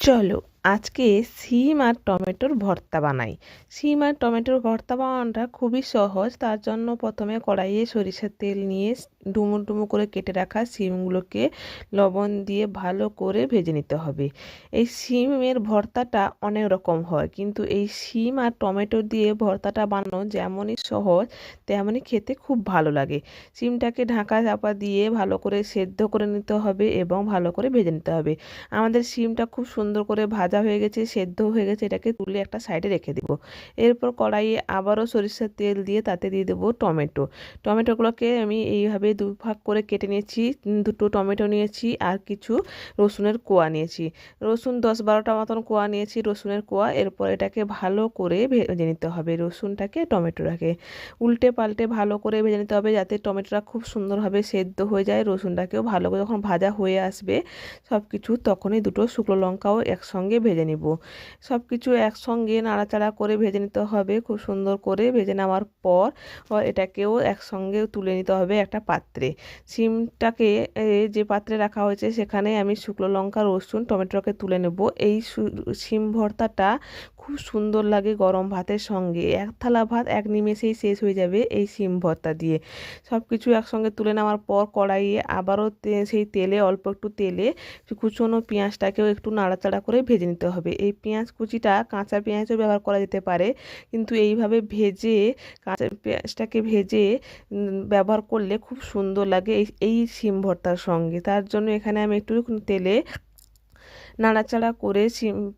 চলো। আজকে সিম আর টমেটোর ভর্তা বানাই। সিম আর টমেটোর ভর্তা বানানোটা খুবই সহজ, তার জন্য প্রথমে কড়াইয়ে সরিষার তেল নিয়ে ডুমো ডুমো করে কেটে রাখা সিমগুলোকে লবণ দিয়ে ভালো করে ভেজে নিতে হবে। এই সিমের ভর্তাটা অনেক রকম হয়, কিন্তু এই সিম আর টমেটো দিয়ে ভর্তাটা বানানো যেমনই সহজ, তেমনই খেতে খুব ভালো লাগে। সিমটাকে ঢাকা চাপা দিয়ে ভালো করে সেদ্ধ করে নিতে হবে এবং ভালো করে ভেজে নিতে হবে। আমাদের সিমটা খুব সুন্দর করে ভাজা হয়ে গেছে, সেদ্ধ হয়ে গেছে, এটাকে তুলে একটা সাইডে রেখে দিব। এরপর কড়াইয়ে আবারও সরিষার তেল দিয়ে তাতে দিয়ে দেবো টমেটো। টমেটোগুলোকে আমি এইভাবে দু ভাগ করে কেটে নিয়েছি, দুটো টমেটো নিয়েছি আর কিছু রসুনের কোয়া নিয়েছি। রসুন দশ বারোটা মতন কোয়া নিয়েছি, রসুনের কোয়া। এরপর এটাকে ভালো করে ভেজে নিতে হবে, রসুনটাকে টমেটোটাকে উল্টে পাল্টে ভালো করে ভেজে নিতে হবে যাতে টমেটোটা খুব সুন্দরভাবে সেদ্ধ হয়ে যায়, রসুনটাকেও ভালো করে যখন ভাজা হয়ে আসবে সব কিছু তখনই দুটো শুকনো লঙ্কাও একসঙ্গে ভেজে নিব। সব কিছু একসঙ্গে নাড়াচাড়া করে ভেজে নিতে হবে, খুব সুন্দর করে ভেজে নেওয়ার পর এটাকেও একসঙ্গে তুলে নিতে হবে একটা পাত্রে। সিমটাকে যে পাত্রে রাখা হয়েছে সেখানে আমি শুকনো লঙ্কা, রসুন, টমেটোকে তুলে নেব। এই সিম ভর্তাটা খুব সুন্দর লাগে গরম ভাতের সঙ্গে। এক থালা ভাত এক নিমেষেই শেষ হয়ে যাবে এই সিম ভর্তা দিয়ে। সব কিছু একসঙ্গে তুলে নেওয়ার পর কড়াইয়ে আবারও সেই তেলে অল্প একটু তেলে কুচনো পেঁয়াজটাকেও একটু নাড়াচাড়া করে ভেজে নিতে হবে। এই পেঁয়াজ কুচিটা কাঁচা পেঁয়াজও ব্যবহার করা যেতে পারে। কিন্তু এইভাবে ভেজে কাঁচা পেঁয়াজটাকে ভেজে ব্যবহার করলে খুব সুন্দর লাগে এই এই সিম ভর্তার সঙ্গে। তার জন্য এখানে আমি একটু তেলে নাড়াচাড়া করে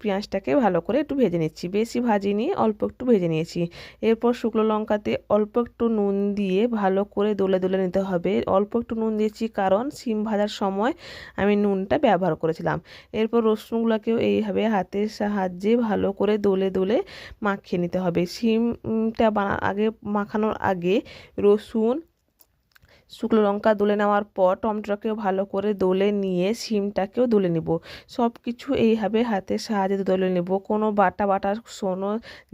পেঁয়াজটাকে ভালো করে একটু ভেজে নিচ্ছি। বেশি ভাজিনি অল্প একটু ভেজে নিয়েছি। এরপর শুকনো লঙ্কাতে অল্প একটু নুন দিয়ে ভালো করে দোলে দোলে নিতে হবে। অল্প একটু নুন দিয়েছি কারণ সিম ভাজার সময় আমি নুনটা ব্যবহার করেছিলাম। এরপর রসুনগুলোকেও এইভাবে হাতের সাহায্যে ভালো করে দোলে দোলে মাখিয়ে নিতে হবে। সিমটা আগে মাখানোর আগে রসুন শুকনো লঙ্কা দলে নেওয়ার পর টমেটোটাকেও ভালো করে দলে নিয়ে সিমটাকেও দলে নেব। সব কিছু এইভাবে হাতের সাহায্যে দলে নেব। কোনো বাটা বাটার কোনো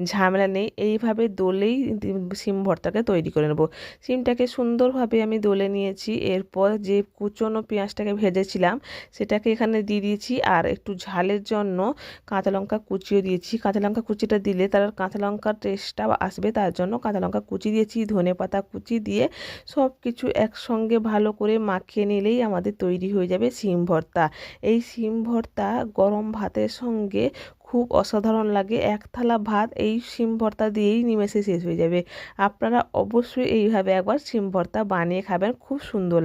ঝামেলা নেই। এইভাবে দলেই সিম ভর্তাকে তৈরি করে নেব। সিমটাকে সুন্দরভাবে আমি দলে নিয়েছি। এরপর যে কুচনো পেঁয়াজটাকে ভেজেছিলাম, সেটাকে এখানে দিয়ে দিয়েছি আর একটু ঝালের জন্য কাঁচা লঙ্কা কুচিও দিয়েছি। কাঁচা লঙ্কা কুচিটা দিলে তার কাঁচা লঙ্কার টেস্টটা আসবে। তার জন্য কাঁচা লঙ্কা কুচি দিয়েছি, ধনে পাতা কুচি দিয়ে সব কিছু একসঙ্গে ভালো করে মাখিয়ে নিলেই আমাদের তৈরি হয়ে যাবে সিম ভর্তা। এই সিম ভর্তা গরম ভাতের সঙ্গে খুব অসাধারণ লাগে। এক থালা ভাত এই সিম ভর্তা দিয়েই নিমেষে শেষ হয়ে যাবে। আপনারা অবশ্যই এইভাবে একবার সিম ভর্তা বানিয়ে খাবেন, খুব সুন্দর